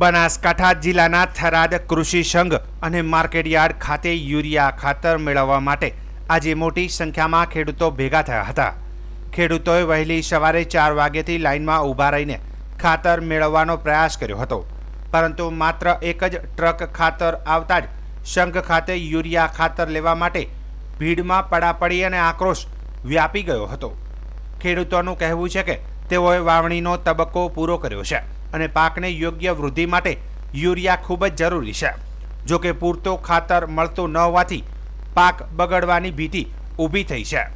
બનાસકાંઠા જિલ્લાના થરાદ કૃષિ સંઘ અને માર્કેટયાર્ડ ખાતે યુરિયા ખાતર મેળવવા માટે આજે મોટી સંખ્યામાં ખેડૂતો ભેગા થયા હતા. ખેડૂતોએ વહેલી સવારે ચાર વાગ્યાથી લાઇનમાં ઊભા રહીને ખાતર મેળવવાનો પ્રયાસ કર્યો હતો. પરંતુ માત્ર એક જ ટ્રક ખાતર આવતા જ સંઘ ખાતે યુરિયા ખાતર લેવા માટે ભીડમાં પડાપડી અને આક્રોશ વ્યાપી ગયો હતો. ખેડૂતોનું કહેવું છે કે તેઓએ વાવણીનો તબક્કો પૂરો કર્યો છે. અને પાકને યોગ્ય વૃદ્ધિ માટે યુરિયા ખૂબ જ જરૂરી છે. જો કે પૂરતો ખાતર મળતું ન હોવાથી પાક બગડવાની ભીતિ ઊભી થઈ છે.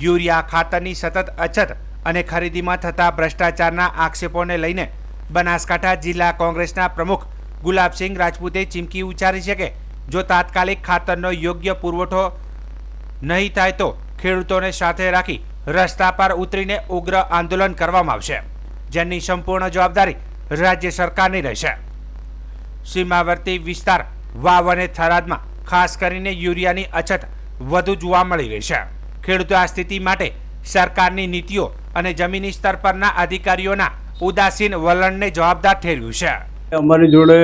યુરિયા ખાતરની સતત અછત અને ખરીદીમાં થતા ભ્રષ્ટાચારના આક્ષેપોને લઈને બનાસકાંઠા જિલ્લા કોંગ્રેસના પ્રમુખ ગુલાબસિંહ રાજપૂતે ચીમકી ઉચ્ચારી છે કે જો તાત્કાલિક ખાતરનો યોગ્ય પુરવઠો નહીં થાય તો ખેડૂતોને સાથે રાખી રસ્તા પર ઉતરીને ઉગ્ર આંદોલન કરવામાં આવશે. જેની સંપૂર્ણ જવાબદારી રાજ્ય સરકારની રહેશે. સીમાવર્તી વિસ્તાર વાવ અને થરાદમાં ખાસ કરીને યુરિયાની અછત વધુ જોવા મળી રહી છે. ખેડૂતો આ સ્થિતિ માટે સરકારની નીતિઓ અને જમીની સ્તર પરના અધિકારીઓના ઉદાસીન વલણને જવાબદાર ઠેરવ્યું છે. અમારી જોડે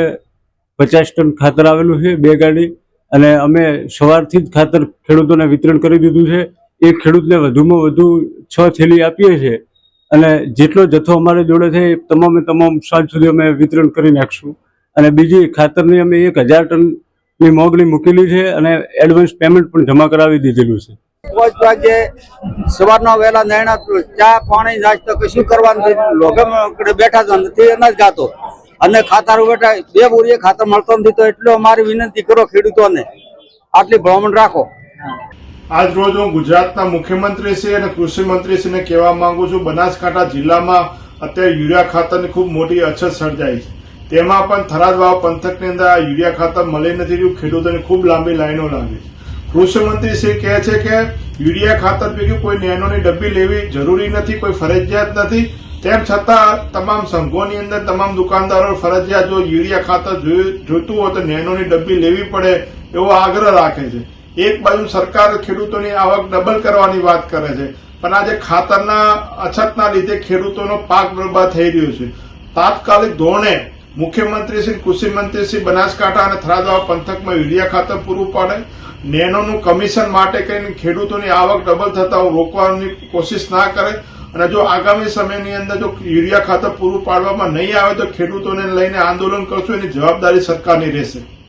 પચાસ ટન ખાતર આવેલું છે, બે ગાડી, અને અમે સવારથી જ ખાતર ખેડૂતોને વિતરણ કરી દીધું છે. એ ખેડૂતને વધુમાં વધુ છ થેલી આપીએ છીએ. અને જેટલો જથ્થો અમારે જોડે છે એ તમામે તમામ સાંજ સુધી અમે વિતરણ કરી નાખશું. અને બીજી ખાતરની અમે એક હજાર ટનની મોગણી મૂકેલી છે અને એડવાન્સ પેમેન્ટ પણ જમા કરાવી દીધેલું છે. પાંચ વાગે સવારના વહેલા નૈણા ચા, પાણી, નાસ્તો કશું કરવાનું લોગમ બેઠા તો નથી અનાજ ગાતો. અને ખાતર બેઠા, બે બોરીએ ખાતર મળતો નથી, તો એટલો અમારી વિનંતી કરો ખેડૂતોને. આટલી ભ્રમણ રાખો. આજ રોજ હું ગુજરાતના મુખ્યમંત્રી શ્રી અને કૃષિ મંત્રીશ્રીને કહેવા માંગુ છું, બનાસકાંઠા જિલ્લામાં અત્યારે યુરિયા ખાતરની ખૂબ મોટી અછત સર્જાઈ છે. તેમાં પણ થરાદ વાવ પંથકની અંદર આ યુરિયા ખાતર મળી નથી રહ્યું, ખેડૂતોની ખૂબ લાંબી લાઈનો લાગી કૃષિ મંત્રી શ્રી કહે છે કે યુરિયા ખાતર પૈકી કોઈ નેનોની ડબ્બી લેવી જરૂરી નથી, કોઈ ફરજિયાત નથી. તેમ છતાં તમામ સંઘોની અંદર તમામ દુકાનદારો ફરજિયાત જો યુરિયા ખાતર જોઈ- જોઈતું હોય તો નેનોની ડબ્બી લેવી પડે એવો આગ્રહ રાખે છે. એક બાજુ સરકાર ખેડૂતોની આવક ડબલ કરવાની વાત કરે છે. પણ આજે ખાતરના અછતના લીધે ખેડૂતોનો પાક બરબાદ થઈ રહ્યો છે. તાત્કાલિક ધોરણે મુખ્યમંત્રી શ્રી, કૃષિ મંત્રી શ્રી બનાસકાંઠા અને થરાદવા પંથકમાં યુરિયા ખાતર પૂરું પાડે. નેનોનું કમિશન માટે કરીને ખેડૂતોની આવક ડબલ થતા રોકવાની કોશિશ ના કરે. અને જો આગામી સમયની અંદર જો યુરિયા ખાતર પૂરું પાડવામાં નહીં આવે તો ખેડૂતોને લઈને આંદોલન કરશું એની જવાબદારી સરકારની રહેશે.